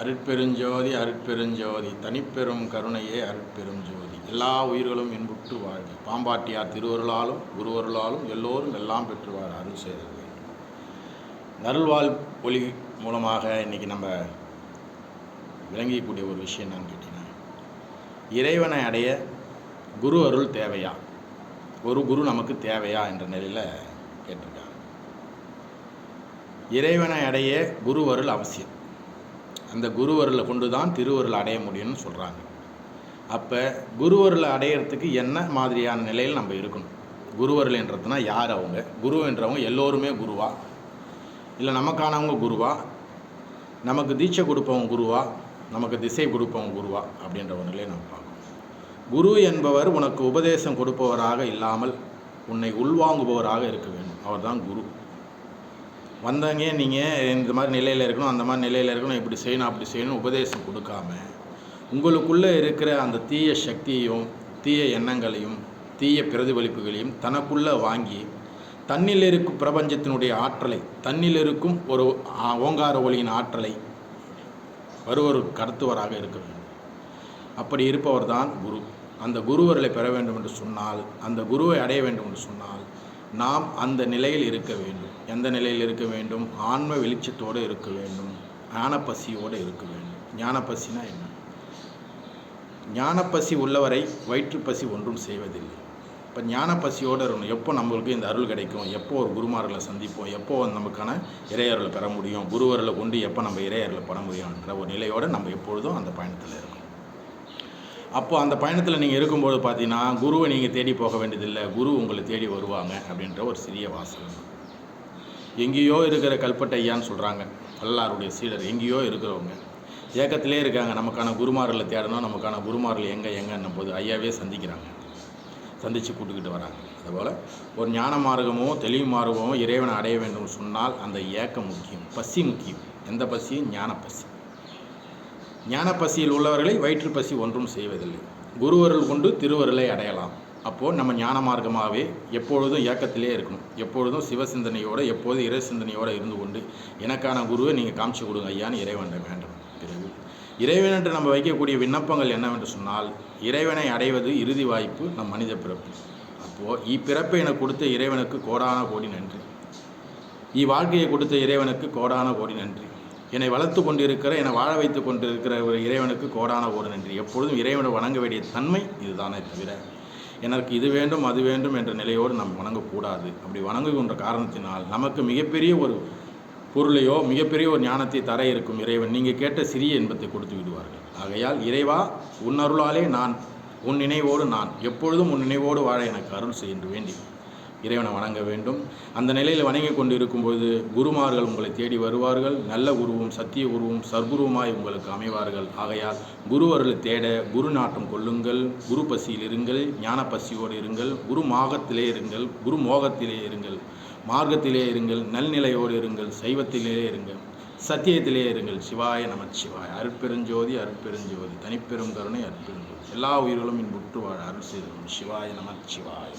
அருட்பெருஞ்சோதி அருட்பெருஞ்சோதி தனிப்பெரும் கருணையே அருட்பெரும் ஜோதி எல்லா உயிர்களும் இன்புற்று வாழ்க. பாம்பாட்டியார் திருவருளாலும் குருவருளாலும் எல்லோரும் எல்லாம் பெற்றுவார் அருள் செய்த வேண்டும் நருள்வாழ் ஒளி மூலமாக இன்றைக்கி நம்ம விளங்கக்கூடிய ஒரு விஷயம் நான் கேட்டீங்கன்னா இறைவனை அடைய குரு அருள் தேவையா? ஒரு குரு நமக்கு தேவையா என்ற நிலையில் கேட்டிருக்காங்க. இறைவனை அடைய குரு அருள் அவசியம். அந்த குருவருளை கொண்டு தான் திருவருளை அடைய முடியும்னு சொல்கிறாங்க அப்போ குருவருளை அடையிறதுக்கு என்ன மாதிரியான நிலையில் நம்ம இருக்கணும்? குருவருள் என்றதுனா யார் அவங்க? குரு என்றவங்க எல்லோருமே குருவா? இல்லை நமக்கானவங்க குருவா? நமக்கு தீட்சை கொடுப்பவங்க குருவா? நமக்கு திசை கொடுப்பவங்க குருவா? அப்படின்ற ஒரு நிலையை நம்ம பார்க்கணும். குரு என்பவர் உனக்கு உபதேசம் கொடுப்பவராக இல்லாமல் உன்னை உள்வாங்குபவராக இருக்க வேண்டும். அவர்தான் குரு. வந்தவங்க நீங்கள் இந்த மாதிரி நிலையில் இருக்கணும் அந்த மாதிரி நிலையில் இருக்கணும் இப்படி செய்யணும் அப்படி செய்யணும் உபதேசம் கொடுக்காம உங்களுக்குள்ளே இருக்கிற அந்த தீய சக்தியையும் தீய எண்ணங்களையும் தீய பிரதிபலிப்புகளையும் தனக்குள்ளே வாங்கி தண்ணில் இருக்கும் பிரபஞ்சத்தினுடைய ஆற்றலை தண்ணில் இருக்கும் ஒரு ஓங்கார ஒளியின் ஆற்றலை வருவர் கடத்துவராக இருக்க வேண்டும். அப்படி இருப்பவர் தான் குரு. அந்த குருவர்களை பெற வேண்டும் என்று சொன்னால் அந்த குருவை அடைய வேண்டும் என்று சொன்னால் நாம் அந்த நிலையில் இருக்க வேண்டும். எந்த நிலையில் இருக்க வேண்டும்? ஆன்ம வெளிச்சத்தோடு இருக்க வேண்டும். ஞானப்பசியோடு இருக்க வேண்டும். ஞானப்பசினா என்ன? ஞானப்பசி உள்ளவரை வயிற்றுப்பசி ஒன்றும் செய்வதில்லை. இப்போ ஞானப்பசியோடு இருக்கணும். எப்போ நம்மளுக்கு இந்த அருள் கிடைக்கும்? எப்போ ஒரு குருமார்களை சந்திப்போம்? எப்போ நமக்கான இறையருளை பெற முடியும்? குருவர்களை கொண்டு எப்போ நம்ம இறையருளை பெற முடியும்ன்ற ஒரு நிலையோடு நம்ம எப்பொழுதும் அந்த பயணத்தில் இருக்கணும். அப்போ அந்த பயணத்தில் நீங்கள் இருக்கும்போது பார்த்தீங்கன்னா குருவை நீங்கள் தேடி போக வேண்டியதில்லை. குரு உங்களை தேடி வருவாங்க அப்படின்ற ஒரு சிறிய வாசகம். எங்கேயோ இருக்கிற கல்பட்டை ஐயான்னு சொல்கிறாங்க வல்லாருடைய சீடர் எங்கேயோ இருக்கிறவங்க. ஏக்கத்திலே இருக்காங்க. நமக்கான குருமார்களை தேடணும். நமக்கான குருமார்கள் எங்கே எங்கன்னும் போது ஐயாவே சந்திக்கிறாங்க. சந்தித்து கூட்டுக்கிட்டு வராங்க. அதுபோல் ஒரு ஞான மார்க்கமோ தெளிவு மார்க்கமோ இறைவனை அடைய வேண்டும் சொன்னால் அந்த ஏக்கம் முக்கியம். பசி முக்கியம். எந்த பசியும் ஞான பசி. ஞான பசியில் உள்ளவர்களை வயிற்றுப்பசி ஒன்றும் செய்வதில்லை. குருவருள் கொண்டு திருவருளை அடையலாம். அப்போது நம்ம ஞான மார்க்கமாகவே எப்பொழுதும் ஏக்கத்திலே இருக்கணும். எப்பொழுதும் சிவசிந்தனையோடு எப்போதும் இறை சிந்தனையோடு இருந்து கொண்டு எனக்கான குருவை நீங்கள் காமிச்சு கொடுங்க ஐயான்னு இறைவன் வேண்டும் பிறகு இறைவன் என்று நம்ம வைக்கக்கூடிய விண்ணப்பங்கள் என்னவென்று சொன்னால் இறைவனை அடைவது இறுதி வாய்ப்பு நம் மனித பிறப்பு. அப்போது இப்பிறப்பை எனக்கு கொடுத்த இறைவனுக்கு கோடான கோடி நன்றி. இவ்வாழ்க்கையை கொடுத்த இறைவனுக்கு கோடான கோடி நன்றி. என்னை வளர்த்து கொண்டிருக்கிற என்னை வாழ வைத்து கொண்டிருக்கிற ஒரு இறைவனுக்கு கோடான ஒரு நன்றி. எப்பொழுதும் இறைவனை வணங்க வேண்டிய தன்மை இதுதானே தவிர எனக்கு இது வேண்டும் அது வேண்டும் என்ற நிலையோடு நாம் வணங்கக்கூடாது. அப்படி வணங்குகின்ற காரணத்தினால் நமக்கு மிகப்பெரிய ஒரு பொருளையோ மிகப்பெரிய ஒரு ஞானத்தை தர இருக்கும் இறைவன் நீங்கள் கேட்ட சிறிய இன்பத்தை கொடுத்து விடுவார்கள். ஆகையால் இறைவா உன் அருளாலே நான் உன் நினைவோடு நான் எப்பொழுதும் உன் நினைவோடு வாழ எனக்கு அருள் செய் என்று வேண்டி இறைவனை வணங்க வேண்டும். அந்த நிலையில் வணங்கி கொண்டு இருக்கும்போது குருமார்கள் உங்களை தேடி வருவார்கள். நல்ல குருவும் சத்திய குருவும் சர்க்குருவுமாய் உங்களுக்கு அமைவார்கள். ஆகையால் குருவர்களை தேட குரு நாட்டம் கொள்ளுங்கள். குரு பசியில் இருங்கள். ஞான பசியோடு இருங்கள். குரு மாகத்திலே இருங்கள். குரு மோகத்திலே இருங்கள். மார்க்கத்திலே இருங்கள். நல்நிலையோடு இருங்கள். சைவத்திலே இருங்கள். சத்தியத்திலே இருங்கள். சிவாய நமச்சிவாய அருட்பெருஞ்சோதி அருட்பெருஞ்சோதி. தனிப்பெரும் கருணை அருட்பெருஞ்சோதி. எல்லா உயிர்களும் இன்புற்று வாழ அருள் செய்தோம் சிவாய நமச்சிவாய